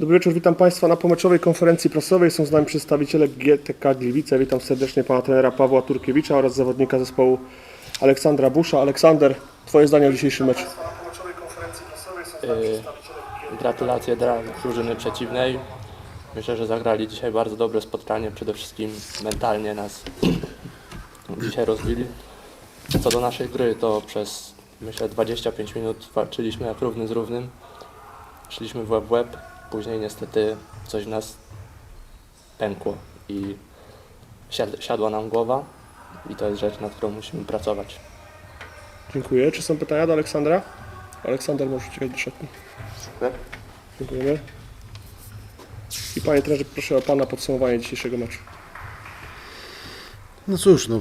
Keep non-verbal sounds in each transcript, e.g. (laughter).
Dobry wieczór, witam Państwa na pomeczowej konferencji prasowej. Są z nami przedstawiciele GTK Gliwice. Witam serdecznie Pana trenera Pawła Turkiewicza oraz zawodnika zespołu Aleksandra Busza. Aleksander, Twoje zdanie o dzisiejszym meczu. Yy, Gratulacje dla drużyny przeciwnej. Myślę, że zagrali dzisiaj bardzo dobre spotkanie. Przede wszystkim mentalnie nas dzisiaj rozbili. Co do naszej gry, to przez myślę 25 minut walczyliśmy jak równy z równym. Szliśmy w łeb w łeb. Później niestety coś w nas pękło i siad- siadła nam głowa. I to jest rzecz, nad którą musimy pracować. Dziękuję. Czy są pytania do Aleksandra? Aleksander, możesz uciekać do szatni. Dziękujemy. I Panie trenerze, proszę o Pana podsumowanie dzisiejszego meczu. No cóż, no,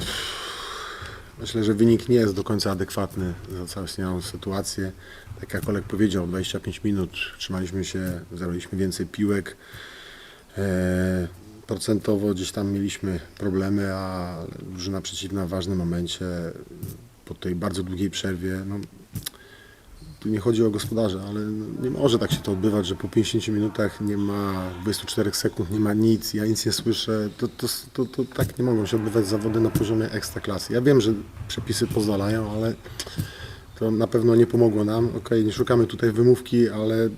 myślę, że wynik nie jest do końca adekwatny za zaistniałą sytuację. Tak jak Olek powiedział, 25 minut trzymaliśmy się, zarobiliśmy więcej piłek. E, procentowo gdzieś tam mieliśmy problemy, a drużyna przeciwna w ważnym momencie, po tej bardzo długiej przerwie, no, tu nie chodzi o gospodarza, ale nie może tak się to odbywać, że po 50 minutach nie ma 24 sekund, nie ma nic, ja nic nie słyszę. To, to, to, to tak nie mogą się odbywać zawody na poziomie ekstraklasy. Ja wiem, że przepisy pozwalają, ale to na pewno nie pomogło nam. Okej, nie szukamy tutaj wymówki, ale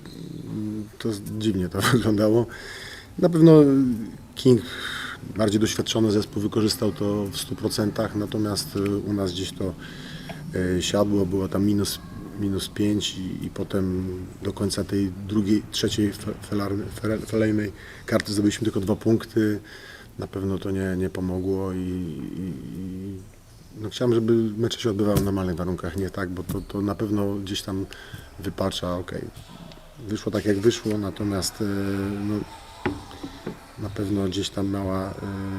to dziwnie to (laughs) wyglądało. Na pewno King, bardziej doświadczony zespół, wykorzystał to w 100%, natomiast u nas gdzieś to y, siadło, było tam minus, minus 5 i, i potem do końca tej drugiej, trzeciej felejnej karty zdobyliśmy tylko dwa punkty. Na pewno to nie, nie pomogło i, i, i no chciałem, żeby mecze się odbywały w normalnych warunkach, nie tak, bo to, to na pewno gdzieś tam wypacza, okej. Wyszło tak jak wyszło, natomiast y, no, na pewno gdzieś tam mała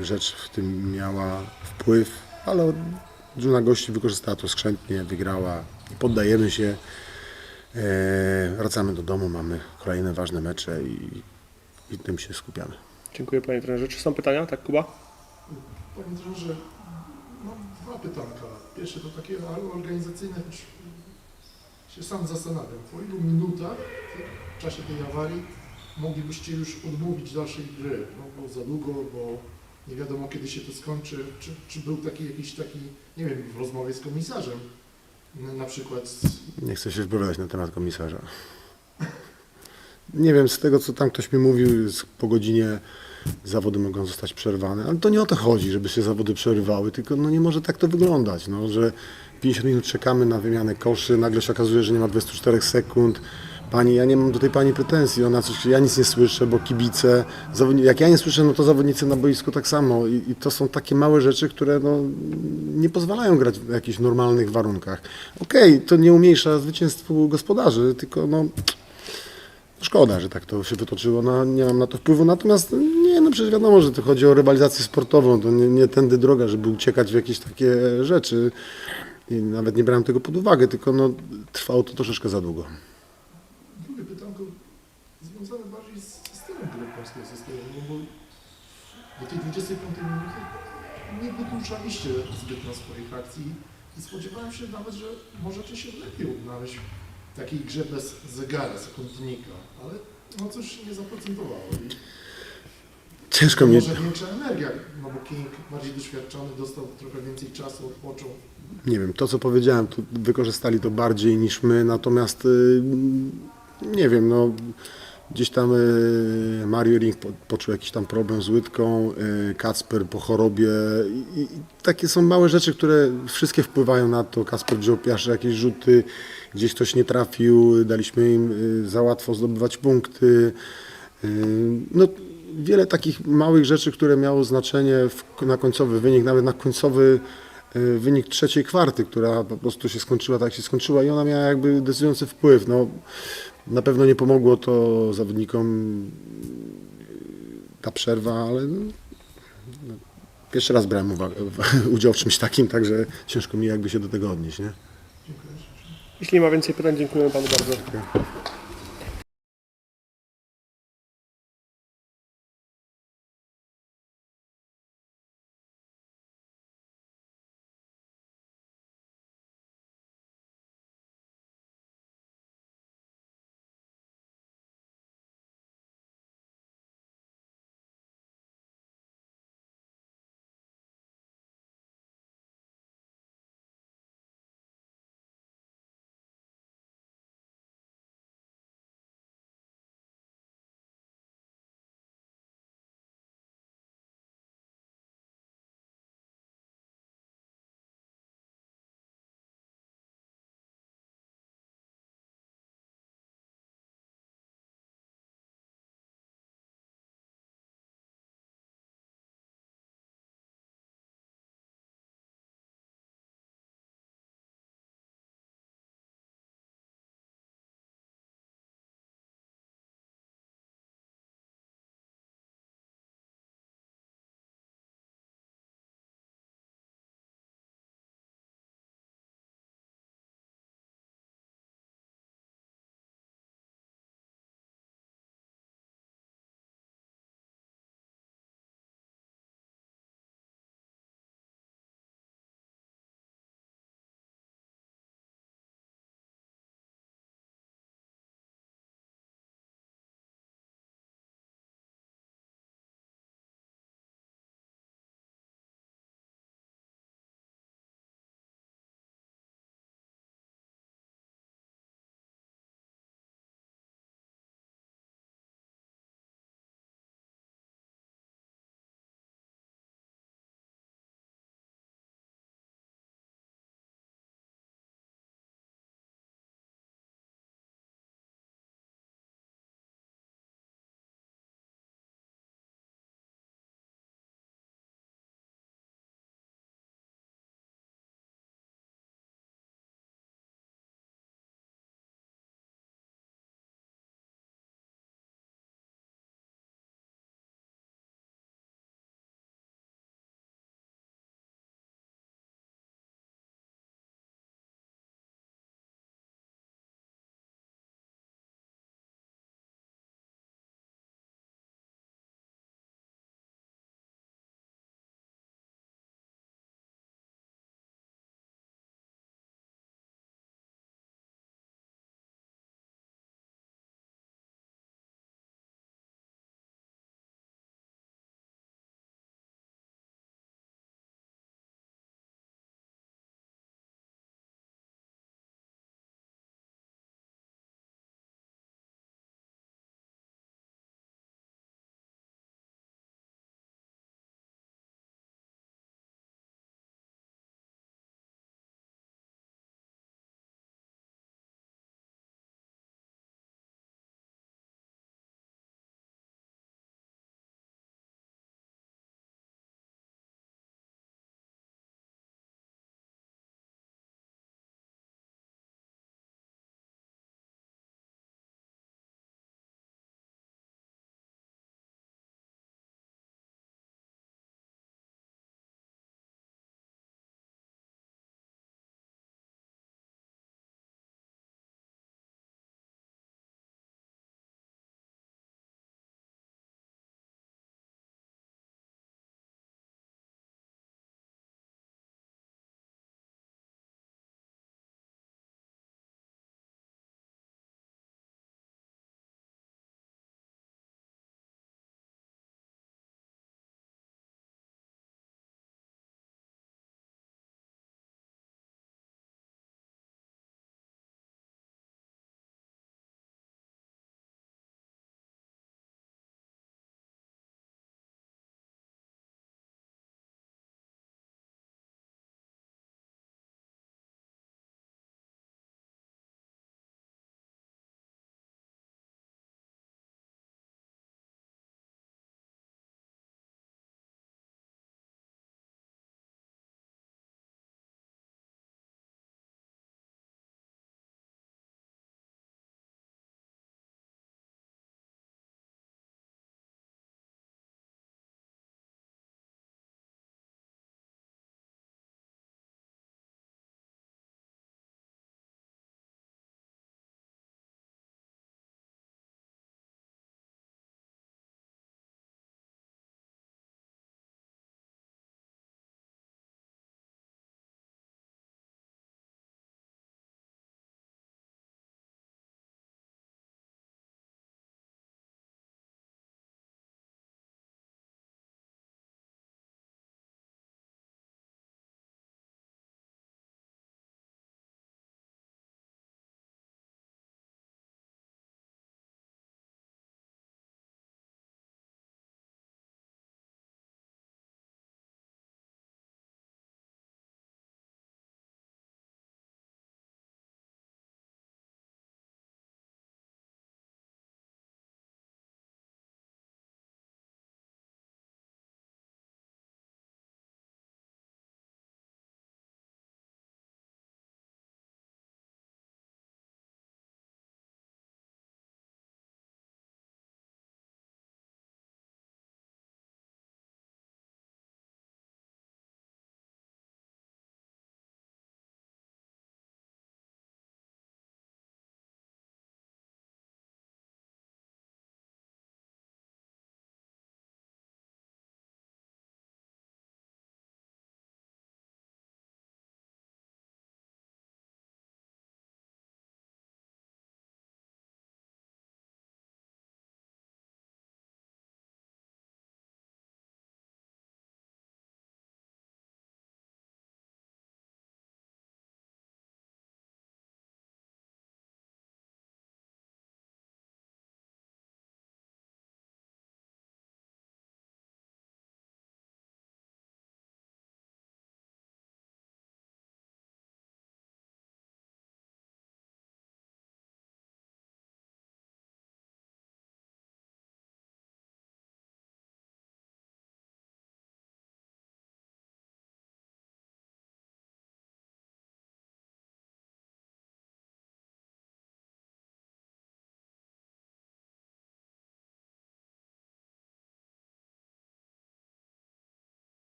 y, rzecz w tym miała wpływ, ale drużyna gości wykorzystała to skrzętnie, wygrała i poddajemy się. E, wracamy do domu, mamy kolejne ważne mecze i, i tym się skupiamy. Dziękuję Panie trenerze. Czy są pytania? Tak, Kuba? Panie trenerze, mam dwa pytanka. Pierwsze to takie organizacyjne, choć się sam zastanawiam. Po ilu minutach w czasie tej awarii moglibyście już odmówić dalszej gry? No bo za długo, bo nie wiadomo kiedy się to skończy. Czy, czy był taki jakiś taki, nie wiem, w rozmowie z komisarzem, na- przykład Nie chcę się wypowiadać na temat komisarza. Nie wiem, z tego co tam ktoś mi mówił, po godzinie zawody mogą zostać przerwane, ale to nie o to chodzi, żeby się zawody przerywały, tylko no nie może tak to wyglądać, no, że 50 minut czekamy na wymianę koszy, nagle się okazuje, że nie ma 24 sekund. Pani, ja nie mam do tej pani pretensji, ona coś, ja nic nie słyszę, bo kibice, jak ja nie słyszę, no to zawodnicy na boisku tak samo i, i to są takie małe rzeczy, które no, nie pozwalają grać w jakichś normalnych warunkach. Okej, to nie umniejsza zwycięstwu gospodarzy, tylko no, Szkoda, że tak to się wytoczyło, no, nie mam na to wpływu, natomiast nie, no przecież wiadomo, że to chodzi o rywalizację sportową, to nie, nie tędy droga, żeby uciekać w jakieś takie rzeczy i nawet nie brałem tego pod uwagę, tylko no, trwało to troszeczkę za długo. drugie pytanko związane bardziej z systemem gry polskiego systemu, no bo do tej 25 minuty nie wykluczaliście zbytnio swoich akcji i spodziewałem się nawet, że możecie się lepiej odnaleźć w takiej grze bez zegara, sekundnika, ale no coś nie zaprocentowało. I Ciężko mnie, może większa energia, no bo King bardziej doświadczony dostał trochę więcej czasu, odpoczął. nie wiem, to co powiedziałem, to wykorzystali to bardziej niż my, natomiast y, nie wiem, no gdzieś tam y, Mario Ring po, poczuł jakiś tam problem z łydką, y, Kacper po chorobie i, takie są małe rzeczy, które wszystkie wpływają na to. Kacper wziął pierwsze jakieś rzuty, gdzieś ktoś nie trafił, daliśmy im y, za łatwo zdobywać punkty. No, wiele takich małych rzeczy, które miało znaczenie na końcowy wynik, nawet na końcowy wynik trzeciej kwarty, która po prostu się skończyła tak jak się skończyła i ona miała jakby decydujący wpływ. No, na pewno nie pomogło to zawodnikom ta przerwa, ale no, no, pierwszy raz brałem uwagę, (laughs) udział w czymś takim, także ciężko mi jakby się do tego odnieść. Nie? Dziękuję. Jeśli nie ma więcej pytań, dziękujemy Panu bardzo.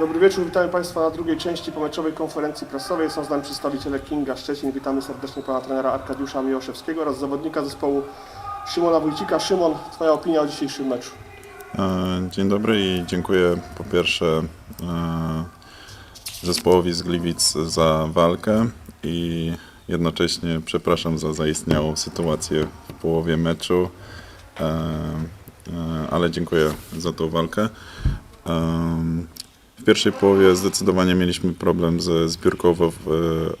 Dobry wieczór, witamy Państwa na drugiej części pomeczowej konferencji prasowej. Są z nami przedstawiciele Kinga Szczecin. Witamy serdecznie Pana trenera Arkadiusza Miłoszewskiego oraz zawodnika zespołu Szymona Wójcika. Szymon, Twoja opinia o dzisiejszym meczu? E, Dzień dobry i dziękuję po pierwsze e, zespołowi z Gliwic za walkę i jednocześnie przepraszam za zaistniałą sytuację w połowie meczu, e, ale dziękuję za tą walkę. W pierwszej połowie zdecydowanie mieliśmy problem ze zbiórką w-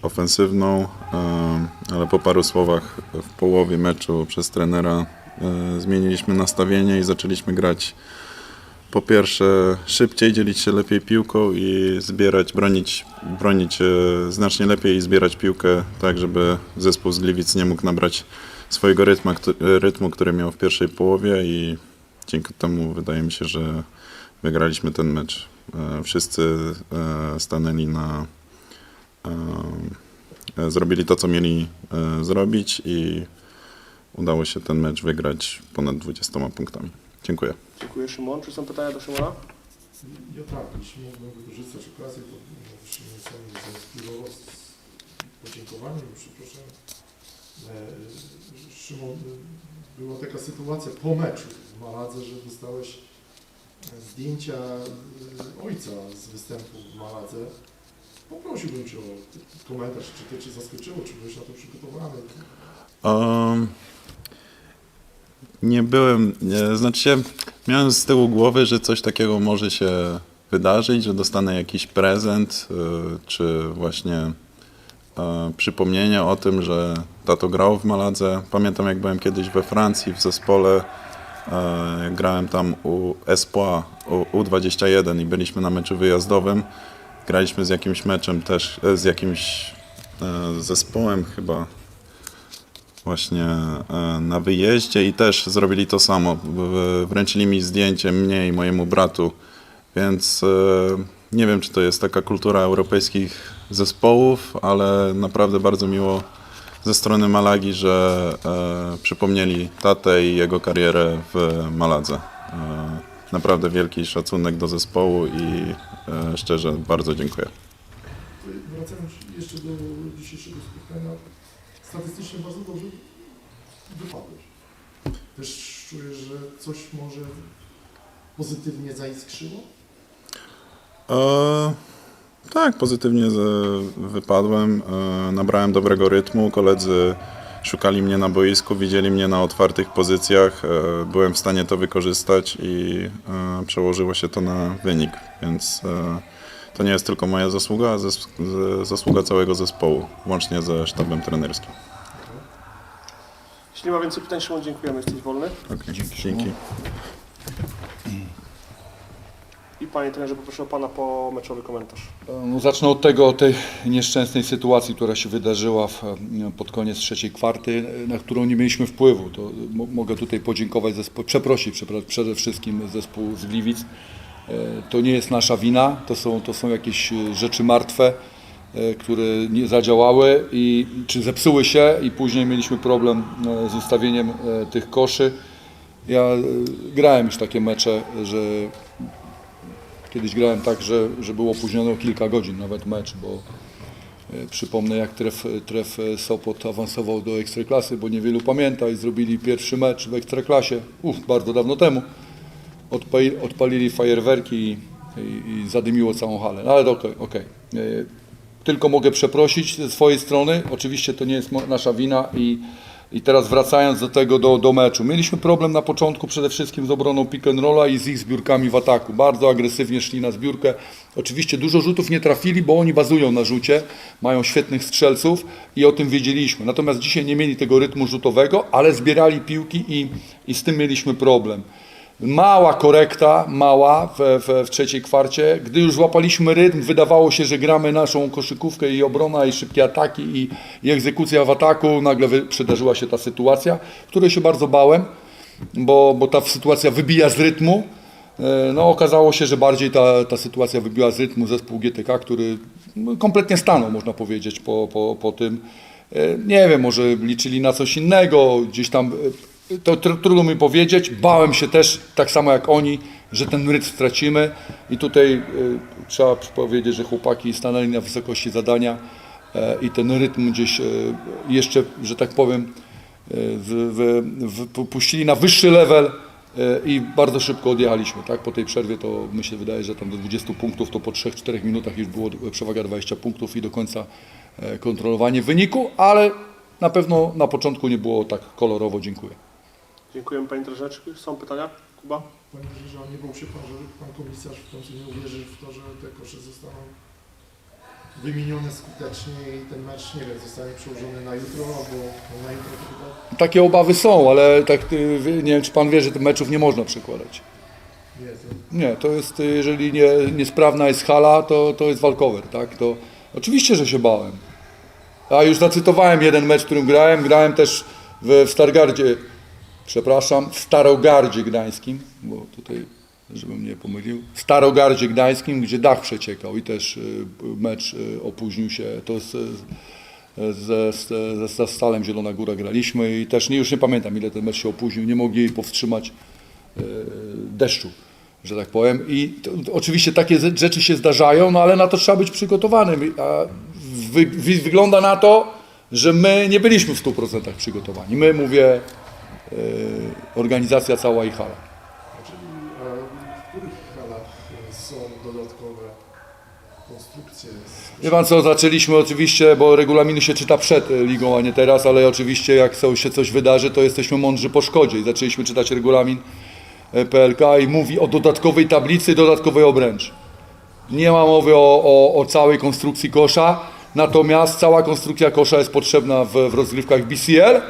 ofensywną, em, ale po paru słowach w połowie meczu przez trenera e, zmieniliśmy nastawienie i zaczęliśmy grać po pierwsze szybciej, dzielić się lepiej piłką i zbierać, bronić, bronić e, znacznie lepiej i zbierać piłkę tak, żeby zespół z Gliwic nie mógł nabrać swojego rytmu, rytmu, który miał w pierwszej połowie i dzięki temu wydaje mi się, że wygraliśmy ten mecz. E, Wszyscy e, stanęli na e, zrobili to, co mieli zrobić i udało się ten mecz wygrać ponad 20 punktami. Dziękuję. Dziękuję Szymon. Czy są pytania do Szymona? Ja tak, jeśli mógłbym wykorzystać okazję, to Szymonowi zainspirował z podziękowaniem, przepraszam. Szymon, była taka sytuacja po meczu w Maladze, że dostałeś zdjęcia e, ojca z występu w Maladze. Poprosiłbym Cię o komentarz, czy to Cię zaskoczyło, czy byłeś na to przygotowany. Um, nie byłem, nie, znaczy się, miałem z tyłu głowy, że coś takiego może się wydarzyć, że dostanę jakiś prezent, y, czy właśnie y, przypomnienie o tym, że tato grał w Maladze. Pamiętam jak byłem kiedyś we Francji w zespole, grałem tam u Espoir, u U21 i byliśmy na meczu wyjazdowym. Graliśmy z jakimś meczem też, e, z jakimś e, zespołem chyba, właśnie e, na wyjeździe i też zrobili to samo. Wręczyli mi zdjęcie mnie i mojemu bratu, więc e, nie wiem, czy to jest taka kultura europejskich zespołów, ale naprawdę bardzo miło ze strony Malagi, że e, przypomnieli tatę i jego karierę w Maladze. E, naprawdę wielki szacunek do zespołu i e, szczerze bardzo dziękuję. Wracając jeszcze do dzisiejszego spotkania, statystycznie bardzo dobrze wypadłeś. Też czujesz, że coś może pozytywnie zaiskrzyło? E, tak, pozytywnie wypadłem. E, nabrałem dobrego rytmu. Koledzy szukali mnie na boisku, widzieli mnie na otwartych pozycjach. E, byłem w stanie to wykorzystać i e, przełożyło się to na wynik. Więc to nie jest tylko moja zasługa, a zasługa całego zespołu, łącznie ze sztabem trenerskim. Jeśli nie ma więcej pytań, Szymon, dziękujemy. Jesteś wolny. Okay. Dzięki. I Panie trenerze, poproszę Pana po meczowy komentarz. No, zacznę od tego, od tej nieszczęsnej sytuacji, która się wydarzyła w, pod koniec trzeciej kwarty, na którą nie mieliśmy wpływu. To mo- mogę tutaj podziękować, zespo- przeprosić przede wszystkim zespół z Gliwic. E, To nie jest nasza wina, to są, to są jakieś e, rzeczy martwe, e, które nie zadziałały i czy zepsuły się i później mieliśmy problem z ustawieniem tych koszy. Ja grałem już takie mecze, że Kiedyś grałem tak, że, że było opóźnione o kilka godzin nawet mecz, bo e, przypomnę jak tref, tref Sopot awansował do Ekstraklasy, bo niewielu pamięta i zrobili pierwszy mecz w Ekstraklasie, uf, bardzo dawno temu. Odpali, odpalili fajerwerki i, i, i zadymiło całą halę, no, ale okej, okej. E, Tylko mogę przeprosić ze swojej strony, oczywiście to nie jest nasza wina i, i teraz wracając do tego, do, do meczu. Mieliśmy problem na początku przede wszystkim z obroną pick and rolla i z ich zbiórkami w ataku. Bardzo agresywnie szli na zbiórkę. Oczywiście dużo rzutów nie trafili, bo oni bazują na rzucie, mają świetnych strzelców i o tym wiedzieliśmy. Natomiast dzisiaj nie mieli tego rytmu rzutowego, ale zbierali piłki i, i z tym mieliśmy problem. Mała korekta, mała w, w, w trzeciej kwarcie. Gdy już złapaliśmy rytm, wydawało się, że gramy naszą koszykówkę i obrona, i szybkie ataki, i, i egzekucja w ataku. Nagle przydarzyła się ta sytuacja, której się bardzo bałem, bo, bo ta sytuacja wybija z rytmu. E, No, okazało się, że bardziej ta, ta sytuacja wybiła z rytmu zespół GTK, który no, kompletnie stanął, można powiedzieć, po, po, po tym. E, Nie wiem, może liczyli na coś innego, gdzieś tam, e, to tr- trudno mi powiedzieć. Bałem się też, tak samo jak oni, że ten rytm stracimy i tutaj y, trzeba powiedzieć, że chłopaki stanęli na wysokości zadania e, i ten rytm gdzieś e, jeszcze, że tak powiem, e, w, w, w, puścili na wyższy level i bardzo szybko odjechaliśmy. Tak? Po tej przerwie to mi się wydaje, że tam do 20 punktów to po 3-4 minutach już było przewaga 20 punktów i do końca kontrolowanie wyniku, ale na pewno na początku nie było tak kolorowo. Dziękuję. Dziękujemy Panie. Czy Są pytania? Kuba? Panie Rzeża, nie bał się Pan, że Pan komisarz w końcu nie uwierzy w to, że te kosze zostaną wymienione skutecznie i ten mecz, nie wiem, zostanie przełożony na jutro albo na jutro to chyba Takie obawy są, ale tak, y, nie wiem, czy pan wie, że tych meczów nie można przekładać. nie to jest, y, jeżeli nie, niesprawna jest hala, to, to jest walkover, tak? To oczywiście, że się bałem. A już zacytowałem jeden mecz, w którym grałem. Grałem też w, w Stargardzie, przepraszam, w Starogardzie Gdańskim, bo tutaj, żebym nie pomylił, w Starogardzie Gdańskim, gdzie dach przeciekał i też y, mecz y, opóźnił się. To z, ze, ze, ze Stalem Zielona Góra graliśmy i też nie, już nie pamiętam, ile ten mecz się opóźnił. Nie mogli powstrzymać e, deszczu, że tak powiem. I to, oczywiście takie ze- rzeczy się zdarzają, no ale na to trzeba być przygotowanym. A wy, wy, wygląda na to, że my nie byliśmy w 100% przygotowani. My, mówię, e, organizacja cała i hala. Czyli e, w których halach e, są dodatkowe konstrukcje? Wie pan co, zaczęliśmy oczywiście, bo regulaminy się czyta przed e, ligą, a nie teraz, ale oczywiście jak się coś wydarzy, to jesteśmy mądrzy po szkodzie i zaczęliśmy czytać regulamin PLK i mówi o dodatkowej tablicy, dodatkowej obręczy. Nie ma mowy o, o, o całej konstrukcji kosza, natomiast cała konstrukcja kosza jest potrzebna w, w rozgrywkach BCL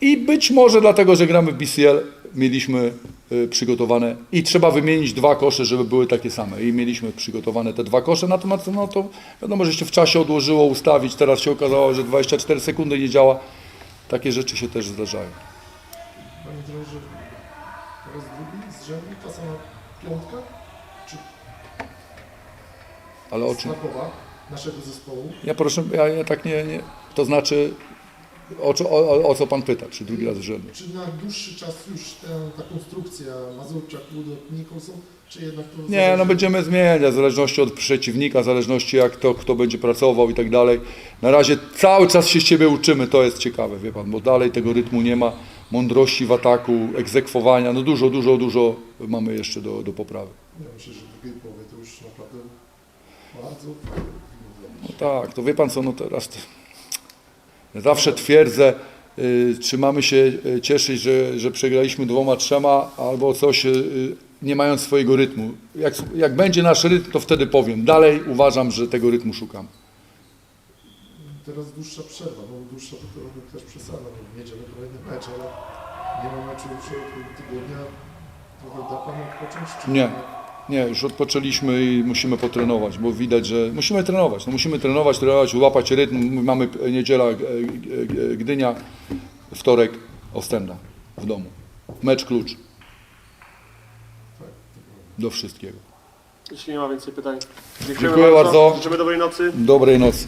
i być może dlatego, że gramy w BCL, mieliśmy y, przygotowane i trzeba wymienić dwa kosze, żeby były takie same. I mieliśmy przygotowane te dwa kosze, natomiast no to wiadomo, że się w czasie odłożyło ustawić. Teraz się okazało, że 24 sekundy nie działa. Takie rzeczy się też zdarzają. Panie trenerze, po raz drugi z rzędu ta sama piątka? Czy Ale o czym? naszego zespołu? Ja proszę, ja, ja tak nie, nie. To znaczy, o, co- o, o, co pan pyta? Czy drugi raz z rzędu? Czy na dłuższy czas już ta, ta konstrukcja Mazurczak, Ludok, Nicholson, czy jednak to Nie, zależy- no będziemy zmieniać, w zależności od przeciwnika, w zależności jak to, kto będzie pracował i tak dalej. Na razie cały czas się z Ciebie uczymy, to jest ciekawe, wie Pan, bo dalej tego rytmu nie ma, mądrości w ataku, egzekwowania, no dużo, dużo, dużo mamy jeszcze do, do poprawy. Ja myślę, że w drugiej połowie to już naprawdę bardzo No tak, to wie Pan co, no teraz zawsze twierdzę, y, czy mamy się y, cieszyć, że, że przegraliśmy dwoma, trzema, albo coś, y, y, nie mając swojego rytmu. Jak, jak będzie nasz rytm, to wtedy powiem. Dalej uważam, że tego rytmu szukam. Teraz dłuższa przerwa, no dłuższa też przesada, no w niedzielę kolejny mecz, ale nie ma meczu w środku tygodnia. Trochę da Pan odpocząć? Nie. Nie, już odpoczęliśmy i musimy potrenować, bo widać, że musimy trenować. No musimy trenować, trenować, łapać rytm. Mamy niedziela Gdynia, wtorek Ostenda w domu. Mecz klucz do wszystkiego. Jeśli nie ma więcej pytań. Dziękuję bardzo. Życzymy dobrej nocy. Dobrej nocy.